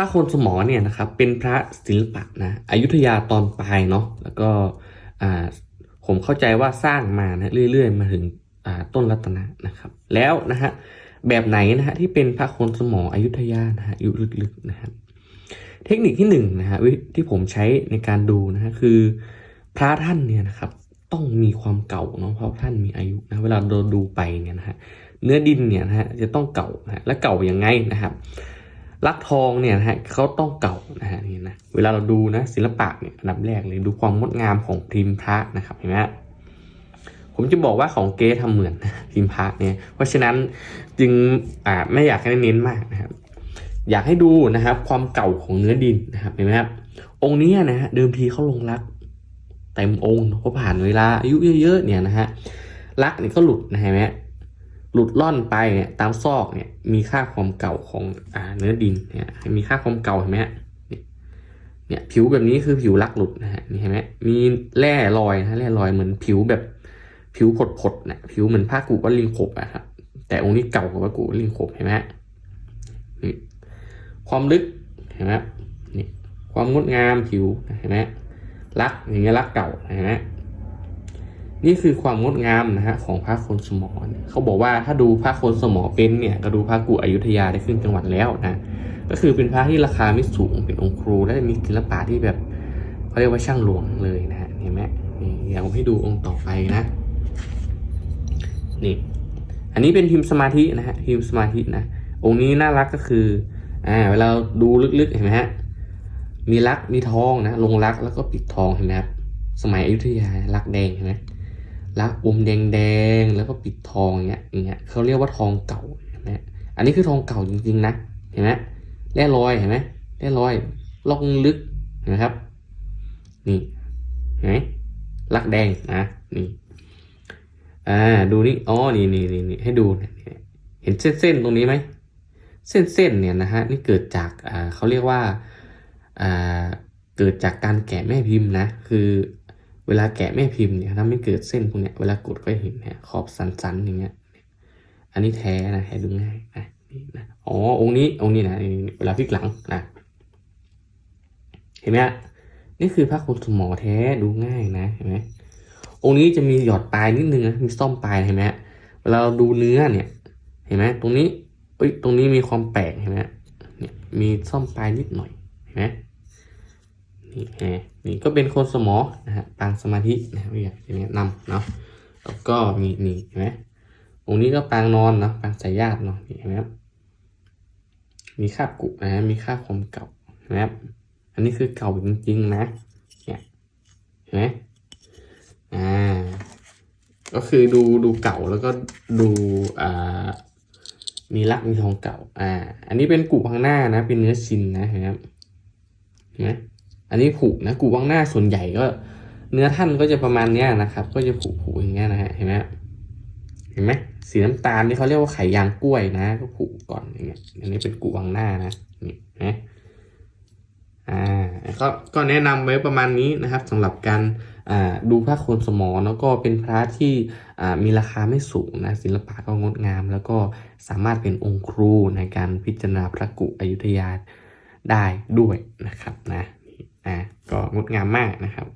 ระโคนสมอเนี่ยนะครับเป็นพระศิลปะนะอยุธยาตอนปลายเนาะแล้วก็อ่าผมเข้าใจว่าสร้างมานะเรื่อยๆ มาถึงต้นรัตนะนะครับ แล้วนะฮะแบบไหนนะฮะที่เป็นพระโคนสมออยุธยานะฮะอยู่ลึกๆนะครับเทคนิคที่หนึ่งนะฮะวิที่ผมใช้ในการดูนะฮะคือพระท่านเนี่ยนะครับต้องมีความเก่าเนาะเพราะท่านมีอายุนะเวลาเราดูไปเนี่ยนะฮะเนื้อดินเนี่ยนะฮะจะต้องเก่านะฮะและเก่าอย่างไงนะครับ ลักทองเนี่ยนะฮะเขาต้องเก่านะฮะนี่นะเวลาเราดูนะศิลปะเนี่ยอันดับแรกเลยดูความงดงามของพิมพ์พระนะครับเห็นไหมฮะผมจะบอกว่าของเก๊ทำเหมือนพิมพ์พระเนี่ย เพราะฉะนั้นจึงอ่าไม่อยากให้เน้นมากนะครับอยากให้ดูนะครับ ความเก่าของเนื้อดินนะครับเห็นไหมครับองค์นี้นะฮะเดิมทีเขาลงรักเต็มองค์เพราะผ่านเวลาอายุเยอะๆเนี่ยนะฮะรักนี่ก็หลุดนะฮะ หลุดล่อนไปเนี่ยตามซอกเนี่ยมีค่าความเก่าของอ่าเนื้อดินเนี่ยมีค่าความเก่าเห็นไหมฮะเนี่ยผิวแบบนี้คือผิวรักหลุดนะฮะนี่เห็นไหมมีแร่รอยนะแร่รอยเหมือนผิวแบบผิวผดๆนะผิวเหมือนผ้ากุวัลิงขบอะครับแต่องค์นี้เก่ากว่าผ้ากุวัลิงขบเห็นไหมนี่ความลึกเห็นไหมนี่ความงดงามผิวเห็นไหมรักอย่างเงี้ยรักเก่าเห็นะฮะ นี่คือความงดงามนะฮะของพระโคนสมอเขาบอกว่าถ้าดูพระโคนสมอเป็นเนี่ยก็ดูพระกุอยุธยาได้ขึ้นจังหวัดแล้วนะก็คือเป็นพระที่ราคาไม่สูงเป็นองค์ครู และมีศิลปะที่แบบเขาเรียกว่าช่างหลวงเลยนะฮะเห็นไหมนี่เดี๋ยวผมให้ดูองค์ต่อไปนะนี่อันนี้เป็นพิมพ์สมาธินะฮะพิมพ์สมาธินะองค์นี้น่ารักก็คืออ่าเวลาดูลึกๆเห็นไหมฮะมีลักมีทองนะลงลักแล้วก็ปิดทองเห็นไหมครับสมัยอยุธยาลักแดงเห็นไหม ลักอมแดงแดงๆแล้วก็ปิดทองเงี้ยอย่างเงี้ยเขาเรียกว่าทองเก่าเห็นไหมอันนี้คือทองเก่าจริงๆนะเห็นไหมแร่รอยเห็นไหมแร่รอยลอกลึกเห็นไหมครับ นี่เห็นไหมลักแดงนะนี่อ่าดูนี่อ๋อนี่นี่นี่ให้ดูเห็นเส้นๆตรงนี้ไหมเส้นเส้นๆเนี่ยนะฮะนี่เกิดจากอ่าเขาเรียกว่าอ่าเกิดจากการแกะแม่พิมพ์นะ คือ เวลาแกะแม่พิมพ์เนี่ยทำให้เกิดเส้นพวกเนี้ยเวลากดก็เห็นเนี่ยขอบสันๆอย่างเงี้ย อันนี้แท้นะแท้ดูง่ายนะนี่นะอ๋อองค์นี้องค์นี้นะเวลาพลิกหลังนะเห็นไหมฮะนี่คือพระโคนสมอแท้ดูง่ายนะเห็นไหมองค์นี้จะมีหยอดปลายนิดนึงนะมีซ่อมปลายเห็นไหมฮะเวลาเราดูเนื้อเนี่ย เห็นไหมตรงนี้เอ้ยตรงนี้มีความแปลกเห็นไหมฮะเนี่ยมีซ่อมปลายนิดหน่อยเห็นไหม นี่ฮะนี่ก็เป็นคนสมอนะฮะปางสมาธินะไม่อยากจะแนะนำเนาะแล้วก็มีนี่เห็นไหมองค์นี้ก็ปางนอนเนาะปางสายญาติเนาะเห็นไหมครับมีคราบกุนะฮะมีคราความเก่าเห็นไหมครับอันนี้คือเก่าจริงๆนะเนี่ยเห็นไหมอ่าก็คือดูดูเก่าแล้วก็ดูอ่ามีลักมีทองเก่า อ่า อันนี้เป็นกูข้างหน้านะ เป็นเนื้อชินนะเห็นไหมครับเห็นไหม อันนี้ผูกนะกูข้างหน้าส่วนใหญ่ก็ เนื้อท่านก็จะประมาณเนี้ยนะครับ ก็จะผูกผูกอย่างเงี้ยนะฮะเห็นไหมเห็นไหมสีน้ำตาลที่เขาเรียกว่าไข่ยางกล้วยนะ ก็ผูกก่อนอย่างเงี้ยอันนี้เป็นกูข้างหน้านะนี่นไหมอ่าก็ก็แนะนำไว้ประมาณนี้นะครับสำหรับการอ่าดูพระโคนสมอแล้วก็เป็นพระที่อ่ามีราคาไม่สูงนะศิลปะก็งดงาม แล้วก็สามารถเป็นองค์ครูในการพิจารณาพระกุอยุธยาได้ด้วยนะครับนะ อ่าก็งดงามมากนะครับ